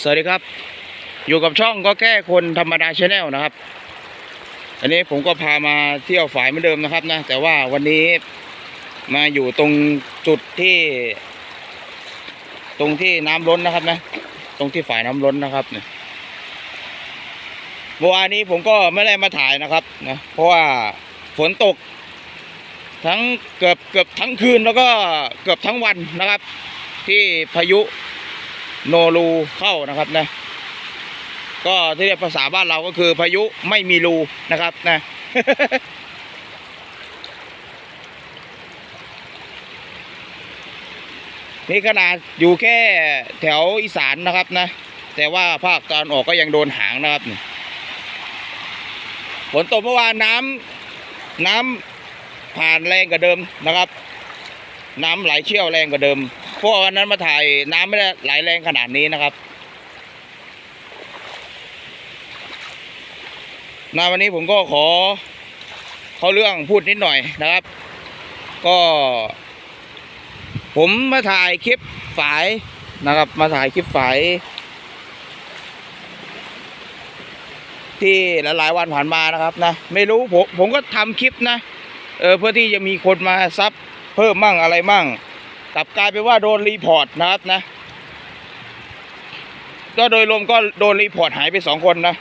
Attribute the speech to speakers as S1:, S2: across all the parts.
S1: สวัสดีครับ อยู่กับช่องก็แค่คนธรรมดาชาแนลนะครับ อันนี้ผมก็พามาเที่ยวฝายเหมือนเดิมนะครับนะแต่ว่าวันนี้มาอยู่ตรงจุดที่ ตรงที่น้ำล้นนะครับนะ ตรงที่ฝายน้ำล้นนะครับเนี่ยเมื่อวานนี้ผมก็ไม่ได้มาถ่ายนะครับนะเพราะว่าฝนตก ทั้งเกือบเกือบทั้งคืนแล้วก็เกือบทั้งวันนะครับ ที่พายุ โนรูเข้านะครับนะก็ที่เรียกภาษาบ้านเราก็คือพายุไม่มีรูนะครับนะนี่ขนาดอยู่แค่แถวอีสานนะครับนะ แต่ว่าภาคตอนออกก็ยังโดนหางนะครับฝนตกเมื่อวานน้ำน้ำผ่านแรงกว่าเดิมนะครับ น้ำไหลเชี่ยวแรงกว่าเดิม ราะวันนั้นมาถ่ายน้ำไม่ได้ไหลแรงขนาดนี้นะครับนาวันนี้ผมก็ขอเขาเรื่องพูดนิดหน่อยนะครับ ก็ ผมมาถ่ายคลิปฝายนะครับ มาถ่ายคลิปฝายที่หลายๆวันผ่านมานะครับนะไม่รู้ผมผมก็ทำคลิปนะเออเพื่อที่จะมีคนมาซับเพิ่มมั่งอะไรมั่ง กลับกลายเป็นว่าโดนรีพอร์ตนะครับนะ ก็โดยรวมก็โดนรีพอร์ตหายไปสองคนนะ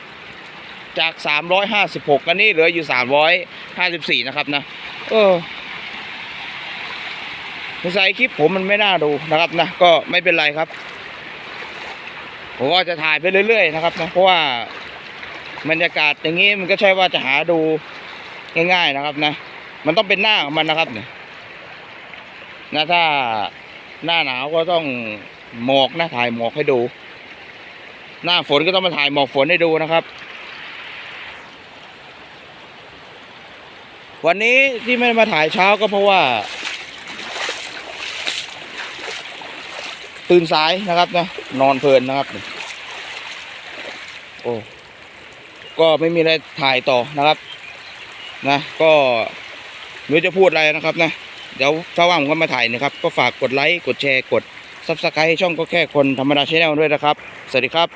S1: จาก356กันนี่เหลืออยู่354นะครับนะ เออนิสัยคลิปผมมันไม่น่าดูนะครับนะ ก็ไม่เป็นไรครับ ผมก็จะถ่ายไปเรื่อย ๆ นะครับนะ เพราะว่าบรรยากาศอย่างนี้มันก็ใช่ว่าจะหาดูง่าย ๆนะครับนะ มันต้องเป็นหน้าของมันนะครับเนี่ย นะถ้าหน้าหนาวก็ต้องหมอกนะถ่ายหมอกให้ดู หน้าฝนก็ต้องมาถ่ายหมอกฝนให้ดูนะครับ วันนี้ที่ไม่มาถ่ายเช้าก็เพราะว่า ตื่นสายนะครับนะนอนเพลินนะครับ โอ้ก็ไม่มีอะไรถ่ายต่อนะครับ นะ ก็ไม่จะพูดอะไรนะครับนะ เดี๋ยวถ้าว่างผมก็มาถ่ายนะครับ ก็ฝากกดไลค์ กดแชร์ กดซับสไครต์ช่องก็แค่คนธรรมดาชแนลด้วยนะครับ สวัสดีครับ